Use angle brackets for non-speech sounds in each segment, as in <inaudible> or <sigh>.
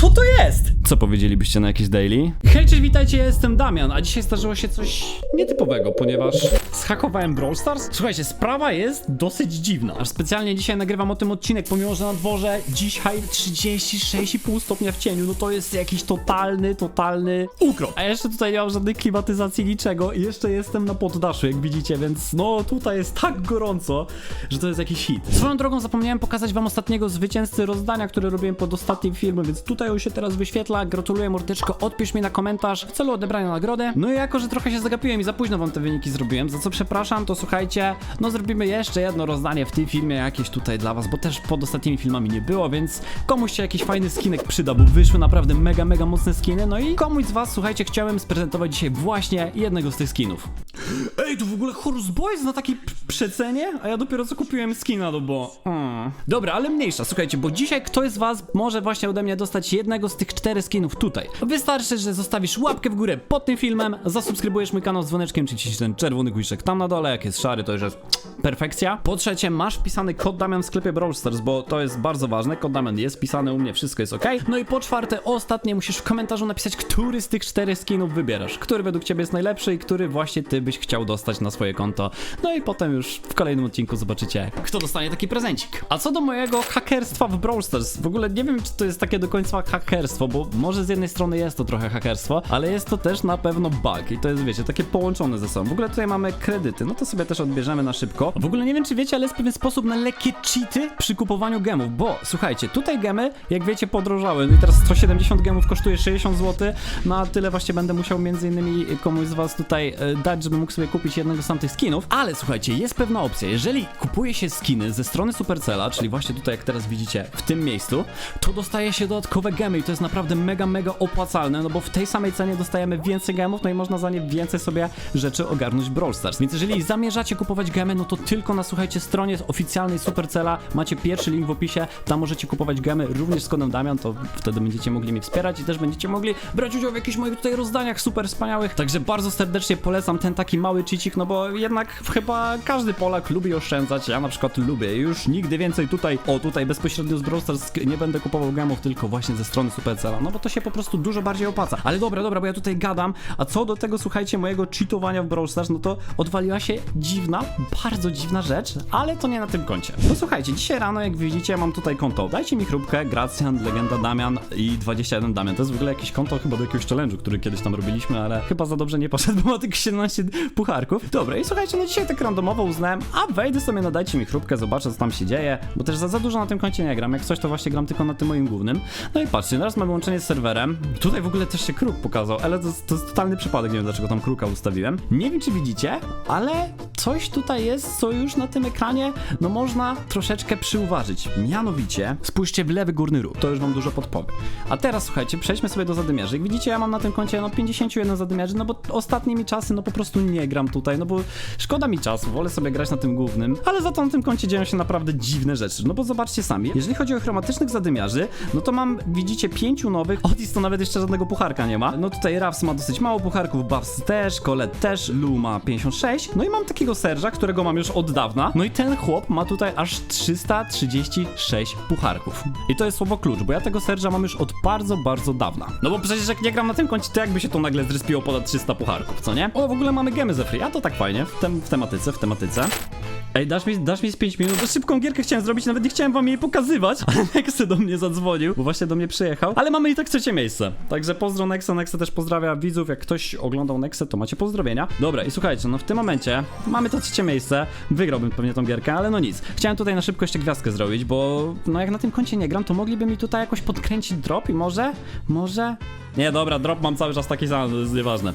Co to jest? Co powiedzielibyście na jakieś daily? Hej, cześć, witajcie, ja jestem Damian, a dzisiaj zdarzyło się coś nietypowego, ponieważ zhakowałem Brawl Stars. Słuchajcie, sprawa jest dosyć dziwna. Aż specjalnie dzisiaj nagrywam o tym odcinek, pomimo że na dworze dzisiaj 36,5 stopnia w cieniu, no to jest jakiś totalny, totalny ukrop. A jeszcze tutaj nie mam żadnej klimatyzacji, niczego i jeszcze jestem na poddaszu, jak widzicie, więc no tutaj jest tak gorąco, że to jest jakiś hit. Swoją drogą zapomniałem pokazać wam ostatniego zwycięzcy rozdania, które robiłem pod ostatnim filmem, więc tutaj on się teraz wyświetla. Gratuluję mordeczko, odpisz mi na komentarz w celu odebrania nagrody. No i jako, że trochę się zagapiłem i za późno wam te wyniki zrobiłem, za co przepraszam, to słuchajcie, no zrobimy jeszcze jedno rozdanie w tym filmie jakieś tutaj dla was, bo też pod ostatnimi filmami nie było, więc komuś się jakiś fajny skinek przyda, bo wyszły naprawdę mega, mega mocne skiny, no i komuś z was, słuchajcie, chciałem sprezentować dzisiaj właśnie jednego z tych skinów. Ej, to w ogóle Horus Boys na takiej przecenie? A ja dopiero co kupiłem skina, no bo... Mm. Dobra, ale mniejsza, słuchajcie, bo dzisiaj ktoś z was może właśnie ode mnie dostać jednego z tych czterech skinów tutaj. Wystarczy, że zostawisz łapkę w górę pod tym filmem, zasubskrybujesz mój kanał z dzwoneczkiem, czy ci ten czerwony guziczek tam na dole, jak jest szary, to już jest perfekcja. Po trzecie, masz wpisany kod Damian w sklepie Brawl Stars, bo to jest bardzo ważne, kod Damian jest wpisany u mnie, wszystko jest ok. No i po czwarte, ostatnie, musisz w komentarzu napisać, który z tych czterech skinów wybierasz, który według ciebie jest najlepszy i który właśnie ty byś chciał dostać na swoje konto. No i potem już w kolejnym odcinku zobaczycie, kto dostanie taki prezencik. A co do mojego hakerstwa w Brawl Stars, w ogóle nie wiem, czy to jest takie do końca hakerstwo, bo może z jednej strony jest to trochę hakerstwo, ale jest to też na pewno bug i to jest, wiecie, takie połączone ze sobą. W ogóle tutaj mamy kredyty, no to sobie też odbierzemy na szybko. W ogóle nie wiem, czy wiecie, ale jest pewien sposób na lekkie cheaty przy kupowaniu gemów, bo słuchajcie, tutaj gemy, jak wiecie, podrożały. No i teraz 170 gemów kosztuje 60 zł, no a tyle właśnie będę musiał między innymi komuś z was tutaj e, dać, żeby mógł sobie kupić jednego z tamtych skinów. Ale słuchajcie, jest pewna opcja. Jeżeli kupuje się skiny ze strony Supercella, czyli właśnie tutaj, jak teraz widzicie, w tym miejscu, to dostaje się dodatkowe gemy i to jest naprawdę mega, mega opłacalne, no bo w tej samej cenie dostajemy więcej gemów, no i można za nie więcej sobie rzeczy ogarnąć Brawl Stars. Więc jeżeli zamierzacie kupować gemy, no to tylko na, słuchajcie, stronie oficjalnej Supercella macie pierwszy link w opisie, tam możecie kupować gemy również z kodem Damian, to wtedy będziecie mogli mnie wspierać i też będziecie mogli brać udział w jakichś moich tutaj rozdaniach super wspaniałych. Także bardzo serdecznie polecam ten taki mały cheatik, no bo jednak chyba każdy Polak lubi oszczędzać, ja na przykład lubię. Już nigdy więcej tutaj, o tutaj bezpośrednio z Brawl Stars nie będę kupował gemów, tylko właśnie ze strony Supercella, no bo to się po prostu dużo bardziej opłaca. Ale dobra, dobra, bo ja tutaj gadam, a co do tego, słuchajcie, mojego cheatowania w Brawl Stars, no to odwaliła się dziwna, bardzo dziwna rzecz, ale to nie na tym koncie. No słuchajcie, dzisiaj rano, jak widzicie, mam tutaj konto. Dajcie mi chrupkę, Gracjan, Legenda Damian i 21 Damian. To jest w ogóle jakieś konto chyba do jakiegoś challenge'u, który kiedyś tam robiliśmy, ale chyba za dobrze nie poszedł, bo ma tylko 17 pucharków. Dobra, i słuchajcie, no dzisiaj tak randomowo uznałem, a wejdę sobie na Dajcie mi chrupkę, zobaczę co tam się dzieje, bo też za, za dużo na tym koncie nie gram. Jak coś, to właśnie gram tylko na tym moim głównym. No i patrzcie, teraz mamy łączenie z serwerem. Tutaj w ogóle też się kruk pokazał, ale to, to jest totalny przypadek, nie wiem dlaczego tam kruka ustawiłem. Nie wiem czy widzicie, ale coś tutaj jest, co już na tym ekranie, no można troszeczkę przyuważyć. Mianowicie, spójrzcie w lewy górny róg, to już wam dużo podpowie. A teraz słuchajcie, przejdźmy sobie do zadymiarzy. Jak widzicie, ja mam na tym koncie no 51 zadymiarzy, no bo ostatnimi czasy no po prostu nie gram tutaj, no bo szkoda mi czasu, wolę sobie grać na tym głównym, ale za to na tym koncie dzieją się naprawdę dziwne rzeczy, no bo zobaczcie sami, jeżeli chodzi o chromatycznych zadymiarzy, no to mam, widzicie, pięciu nowych, Otis to nawet jeszcze żadnego pucharka nie ma, no tutaj Rafs ma dosyć mało pucharków, Buffs też, Colette też, Lu ma 56, no i mam takiego Serża, którego mam już od dawna, no i ten chłop ma tutaj aż 336 pucharków. I to jest słowo klucz, bo ja tego Serża mam już od bardzo, bardzo dawna. No bo przecież jak nie gram na tym koncie, to jakby się to nagle zrespiło ponad 300 pucharków, co nie? O, w ogóle mamy gemy ze free, a to tak fajnie, w, tem w tematyce, w tematyce. Ej, dasz mi, dasz mi z 5 minut? Szybką gierkę chciałem zrobić, nawet nie chciałem wam jej pokazywać, <laughs> ale Nexe do mnie zadzwonił, bo właśnie do mnie przyjechał. Ale mamy i tak trzecie miejsce. Także pozdro Nexe, Nexe też pozdrawia widzów. Jak ktoś oglądał Nexe, to macie pozdrowienia. Dobra, i słuchajcie, no w tym momencie mamy to trzecie miejsce. Wygrałbym pewnie tą gierkę, ale no nic. Chciałem tutaj na szybko jeszcze gwiazdkę zrobić, bo no jak na tym koncie nie gram, to mogliby mi tutaj jakoś podkręcić drop i może, może... Nie, dobra, drop mam cały czas taki sam, to jest nieważne.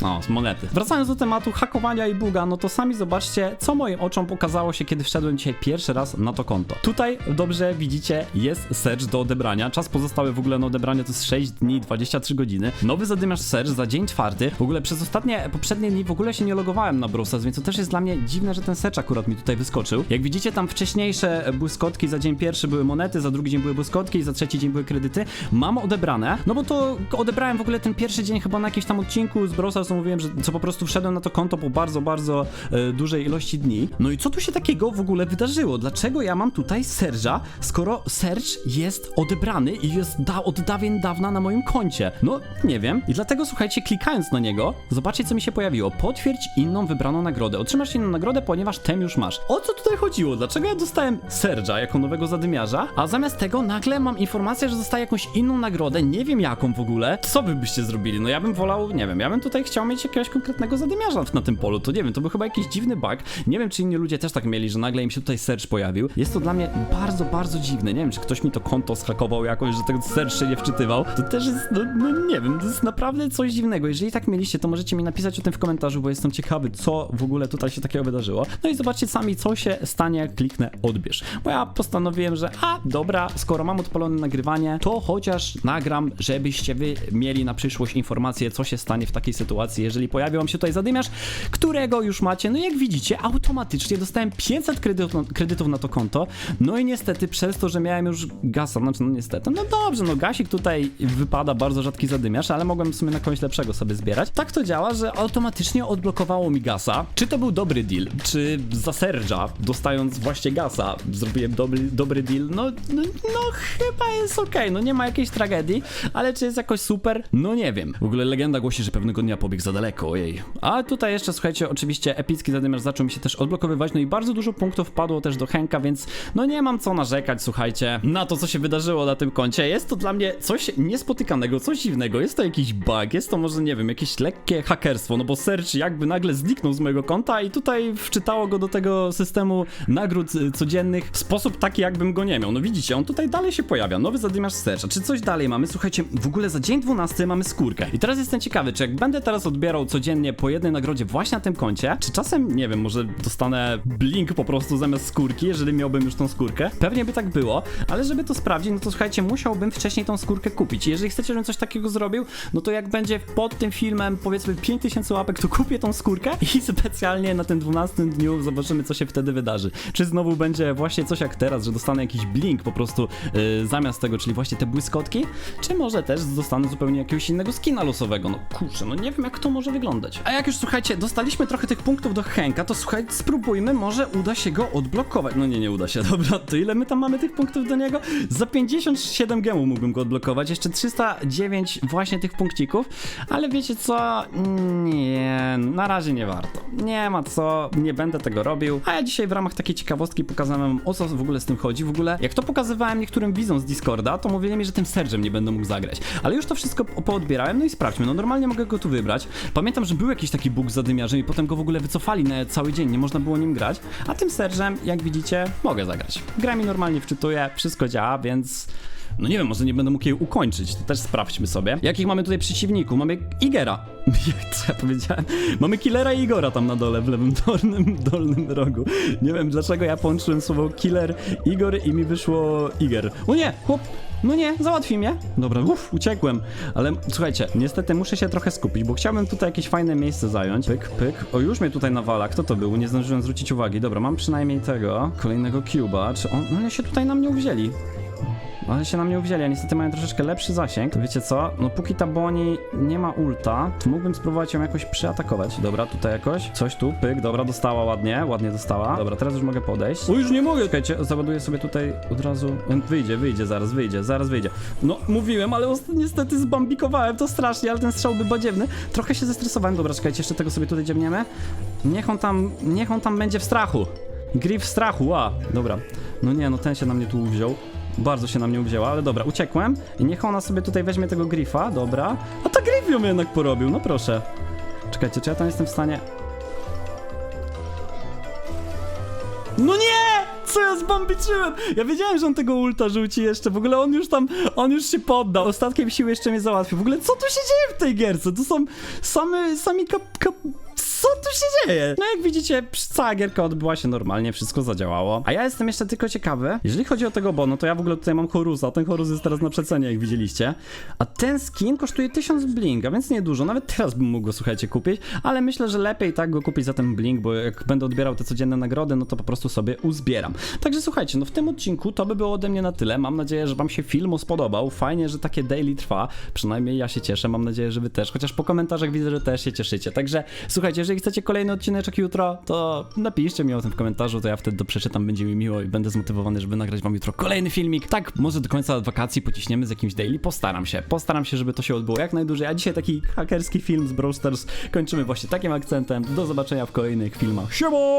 No, z monety. Wracając do tematu hakowania i buga, no to sami zobaczcie, co moim oczom pokazało się, kiedy wszedłem dzisiaj pierwszy raz na to konto. Tutaj dobrze widzicie, jest search do odebrania. Czas pozostały w ogóle na odebranie to jest 6 dni, 23 godziny. Nowy zadymiarz search za dzień czwarty. W ogóle przez ostatnie, poprzednie dni w ogóle się nie logowałem na Browsers, więc to też jest dla mnie dziwne, że ten search akurat mi tutaj wyskoczył. Jak widzicie, tam wcześniejsze błyskotki za dzień pierwszy były monety, za drugi dzień były błyskotki, za trzeci dzień były kredyty. Mam odebrane, no bo to odebrałem w ogóle ten pierwszy dzień chyba na jakimś tam odcinku z Browsers co mówiłem, że co po prostu wszedłem na to konto po bardzo, bardzo e, dużej ilości dni. No i co tu się takiego w ogóle wydarzyło? Dlaczego ja mam tutaj Serge'a, skoro Serge jest odebrany i jest da od dawien dawna na moim koncie? No, nie wiem. I dlatego, słuchajcie, klikając na niego, zobaczcie, co mi się pojawiło. Potwierdź inną wybraną nagrodę. Otrzymasz inną nagrodę, ponieważ tem już masz. O co tutaj chodziło? Dlaczego ja dostałem Serge'a jako nowego zadymiarza, a zamiast tego nagle mam informację, że dostaję jakąś inną nagrodę, nie wiem jaką w ogóle. Co wy byście zrobili? No ja bym wolał, nie wiem, ja bym tutaj chciał mieć jakiegoś konkretnego zadymiarza na tym polu, to nie wiem, to był chyba jakiś dziwny bug. Nie wiem, czy inni ludzie też tak mieli, że nagle im się tutaj Serge pojawił. Jest to dla mnie bardzo, bardzo dziwne. Nie wiem, czy ktoś mi to konto schakował jakoś, że ten Serge się nie wczytywał. To też jest, no, no nie wiem, to jest naprawdę coś dziwnego. Jeżeli tak mieliście, to możecie mi napisać o tym w komentarzu, bo jestem ciekawy, co w ogóle tutaj się takiego wydarzyło. No i zobaczcie sami, co się stanie, jak kliknę odbierz. Bo ja postanowiłem, że a, dobra, skoro mam odpalone nagrywanie, to chociaż nagram, żebyście wy mieli na przyszłość informację, co się stanie w takiej sytuacji, jeżeli pojawi wam się tutaj zadymiarz, którego już macie. No jak widzicie, automatycznie dostałem 500 kredytów, kredytów na to konto. No i niestety przez to, że miałem już gasa, znaczy no niestety, no dobrze, no gasik tutaj wypada bardzo rzadki zadymiarz, ale mogłem w sumie na kogoś lepszego sobie zbierać. Tak to działa, że automatycznie odblokowało mi gasa. Czy to był dobry deal? Czy za Serge'a, dostając właśnie gasa, zrobiłem dobry, dobry deal? No, no, no chyba jest okej, no nie ma jakiejś tragedii, ale czy jest jakoś super? No nie wiem. W ogóle legenda głosi, że pewnego dnia pobiegł za daleko, ojej. A tutaj jeszcze, słuchajcie, oczywiście epicki zadymiarz zaczął mi się też odblokowywać, no i bardzo dużo punktów wpadło też do Henka, więc no nie mam co narzekać, słuchajcie, na to, co się wydarzyło na tym koncie. Jest to dla mnie coś niespotykanego, coś dziwnego, jest to jakiś bug, jest to może, nie wiem, jakieś lekkie hakerstwo, no bo Search jakby nagle zniknął z mojego konta i tutaj wczytało go do tego systemu nagród codziennych w sposób taki, jakbym go nie miał. No widzicie, on tutaj dalej się pojawia, nowy zadymiarz Searcha. Czy coś dalej mamy? Słuchajcie, w ogóle za dzień 12 mamy skórkę. I teraz jestem ciekawy, czy jak będę teraz odbierał codziennie po jednej nagrodzie właśnie na tym koncie, czy czasem, nie wiem, może dostanę blink po prostu zamiast skórki, jeżeli miałbym już tą skórkę. Pewnie by tak było, ale żeby to sprawdzić, no to słuchajcie, musiałbym wcześniej tą skórkę kupić. Jeżeli chcecie, żebym coś takiego zrobił, no to jak będzie pod tym filmem powiedzmy 5000 łapek, to kupię tą skórkę i <laughs> specjalnie na tym 12 dniu zobaczymy, co się wtedy wydarzy. Czy znowu będzie właśnie coś jak teraz, że dostanę jakiś blink po prostu yy, zamiast tego, czyli właśnie te błyskotki, czy może też dostanę zupełnie jakiegoś innego skina losowego. No kurczę, no nie wiem jak to może wyglądać. A jak już słuchajcie, dostaliśmy trochę tych punktów do Henka, to słuchajcie, spróbujmy, może uda się go odblokować. No nie, nie uda się, <laughs> dobra, to ile my tam mamy tych punktów do niego? Za 57 gemów mógłbym go odblokować, jeszcze 309 właśnie tych punkcików, ale wiecie co? Nie, na razie nie warto. Nie ma co, nie będę tego robił. A ja dzisiaj w ramach takiej ciekawostki pokazałem o co w ogóle z tym chodzi. W ogóle, jak to pokazywałem niektórym widzom z Discorda, to mówili mi, że tym Sergem nie będę mógł zagrać. Ale już to wszystko po- poodbierałem, no i sprawdźmy. No normalnie mogę go tu wybrać. Pamiętam, że był jakiś taki bug z zadymiarzem i potem go w ogóle wycofali na cały dzień, nie można było nim grać. A tym Sergem, jak widzicie, mogę zagrać. Gra mi normalnie wczytuje, wszystko działa, więc... No nie wiem, może nie będę mógł jej ukończyć, to też sprawdźmy sobie. Jakich mamy tutaj przeciwników? Mamy Igera. <laughs> Jak co ja powiedziałem? Mamy Killera i Igora tam na dole, w lewym dolnym, <laughs> dolnym rogu. Nie wiem dlaczego ja połączyłem słowo Killer, Igor i mi wyszło Iger. O nie, chłop! No nie, załatwi mnie. Dobra, uff, uciekłem. Ale słuchajcie, niestety muszę się trochę skupić, bo chciałbym tutaj jakieś fajne miejsce zająć. Pyk, pyk. O, już mnie tutaj nawala. Kto to był? Nie zdążyłem zwrócić uwagi. Dobra, mam przynajmniej tego. Kolejnego cuba. Czy on... No ale się tutaj na mnie uwzięli. Ale się na mnie uwzięli, a niestety mają troszeczkę lepszy zasięg. To wiecie co? No póki ta Boni nie ma ulta, to mógłbym spróbować ją jakoś przyatakować. Dobra, tutaj jakoś. Coś tu, pyk, dobra, dostała ładnie, ładnie dostała. Dobra, teraz już mogę podejść. O, już nie mogę! Czekajcie, załaduję sobie tutaj od razu. Wyjdzie, wyjdzie, zaraz wyjdzie, zaraz wyjdzie. No, mówiłem, ale niestety zbambikowałem to strasznie, ale ten strzał był badziewny. Trochę się zestresowałem. Dobra, czekajcie, jeszcze tego sobie tutaj dziabniemy. Niech on tam, niech on tam będzie w strachu. Griff w strachu, a, dobra. No nie, no ten się na mnie tu wziął. Bardzo się na mnie uwzięła, ale dobra, uciekłem. I niech ona sobie tutaj weźmie tego Griffa, dobra. A ta Griff ją jednak porobił, no proszę. Czekajcie, czy ja tam jestem w stanie... No nie! Co ja zbambiczyłem? Ja wiedziałem, że on tego ulta rzuci jeszcze. W ogóle on już tam, on już się poddał. Ostatkiem siły jeszcze mnie załatwił. W ogóle co tu się dzieje w tej gierce? To są same, sami kap, kap, Co tu się dzieje? No jak widzicie, cała gierka odbyła się normalnie, wszystko zadziałało. A ja jestem jeszcze tylko ciekawy, jeżeli chodzi o tego bono, to ja w ogóle tutaj mam Horusa, ten Horus jest teraz na przecenie, jak widzieliście. A ten skin kosztuje 1000 blink, a więc niedużo, nawet teraz bym mógł go, słuchajcie, kupić, ale myślę, że lepiej tak go kupić za ten blink, bo jak będę odbierał te codzienne nagrody, no to po prostu sobie uzbieram. Także słuchajcie, no w tym odcinku to by było ode mnie na tyle. Mam nadzieję, że wam się film spodobał. Fajnie, że takie daily trwa. Przynajmniej ja się cieszę. Mam nadzieję, że wy też. Chociaż po komentarzach widzę, że też się cieszycie. Także słuchajcie, jeżeli chcecie kolejny odcineczek jutro, to napiszcie mi o tym w komentarzu, to ja wtedy to przeczytam, będzie mi miło i będę zmotywowany, żeby nagrać wam jutro kolejny filmik. Tak, może do końca wakacji pociśniemy z jakimś daily. Postaram się. Postaram się, żeby to się odbyło jak najdłużej. A dzisiaj taki hakerski film z Brawl Stars kończymy właśnie takim akcentem. Do zobaczenia w kolejnych filmach. Siema!